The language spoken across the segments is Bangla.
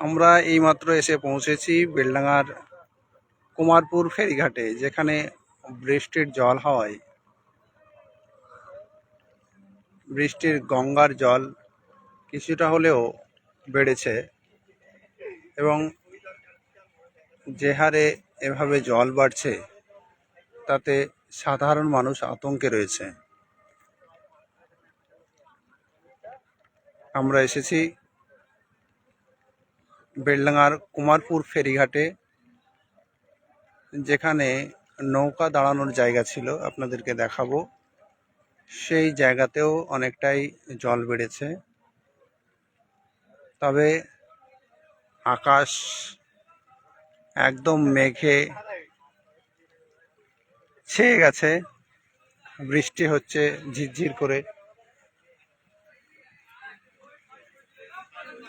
আমরা এইমাত্র এসে পৌঁছেছি বেলডাঙার কুমারপুর ফেরিঘাটে, যেখানে বৃষ্টির জল হয় বৃষ্টির গঙ্গার জল কিছুটা হলেও বেড়েছে এবং যে হারে এভাবে জল বাড়ছে, তাতে সাধারণ মানুষ আতঙ্কে রয়েছে। আমরা এসেছি বেলডাঙার কুমারপুর ফেরিঘাটে, যেখানে নৌকা দাঁড়ানোর জায়গা ছিল, আপনাদেরকে দেখাবো। সেই জায়গাতেও অনেকটাই জল বেড়েছে। তবে আকাশ একদম মেঘে ছেয়ে গেছে। বৃষ্টি হচ্ছে ঝিরঝির করে।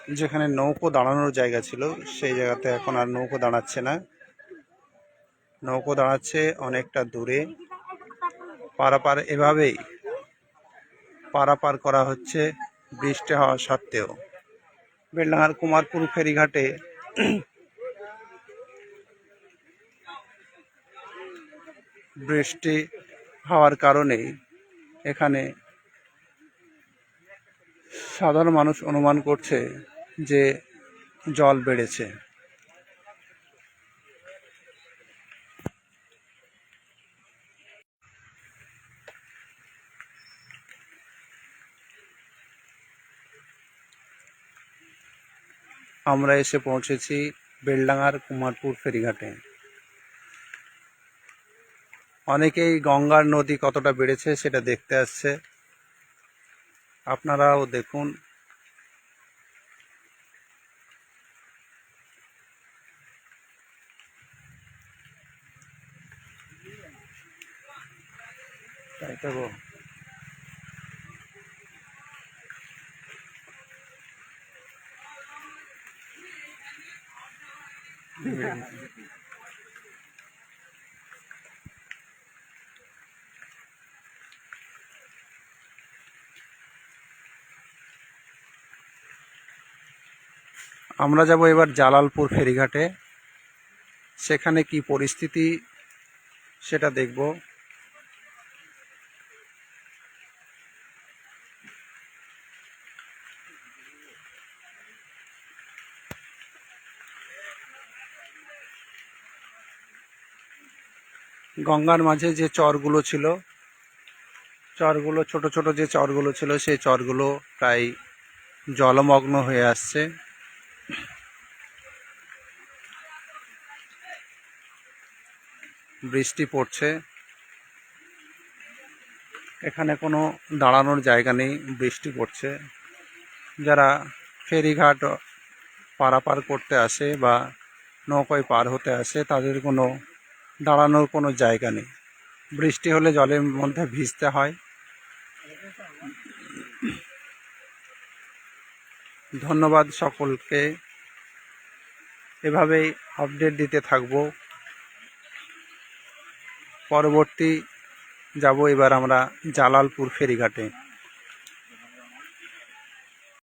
যেখানে নৌকো দাঁড়ানোর জায়গা ছিল, সেই জায়গাতে এখন আর নৌকো দাঁড়াচ্ছে না। নৌকো দাঁড়াচ্ছে অনেকটা দূরে। পারাপার এভাবেই পারাপার করা হচ্ছে বৃষ্টি হওয়া সত্ত্বেও। বেলডাঙার কুমারপুর ফেরিঘাটে বৃষ্টি হওয়ার কারণে এখানে সাধারণ মানুষ অনুমান করছে যে জল বেড়েছে। আমরা এসে পৌঁছেছি বেলডাঙার কুমারপুর ফেরিঘাটে। অনেকেই গঙ্গার নদী কতটা বেড়েছে সেটা দেখতে আসছে। আপনারাও দেখুন তাই তো গো। আমরা যাব এবার জালালপুর ফেরিঘাটে সেখানে কি পরিস্থিতি সেটা দেখব গঙ্গার মাঝে যে চরগুলো ছিল, চরগুলো, ছোট ছোট যে চরগুলো ছিল, সেই চরগুলো প্রায় জলমগ্ন হয়ে আসছে। বৃষ্টি পড়ছে। এখানে কোনো দাঁড়ানোর জায়গা নেই, বৃষ্টি পড়ছে। যারা ফেরিঘাট পারাপার করতে আসে বা নৌকায় পার হতে আসে, তাদের কোনো দাঁড়ানোর কোনো জায়গা নেই। বৃষ্টি হলে জলের মধ্যে ভিজতে হয়। ধন্যবাদ সকলকে। এভাবেই আপডেট দিতে থাকব। পরবর্তী যাব এবার আমরা জালালপুর ফেরিঘাটে।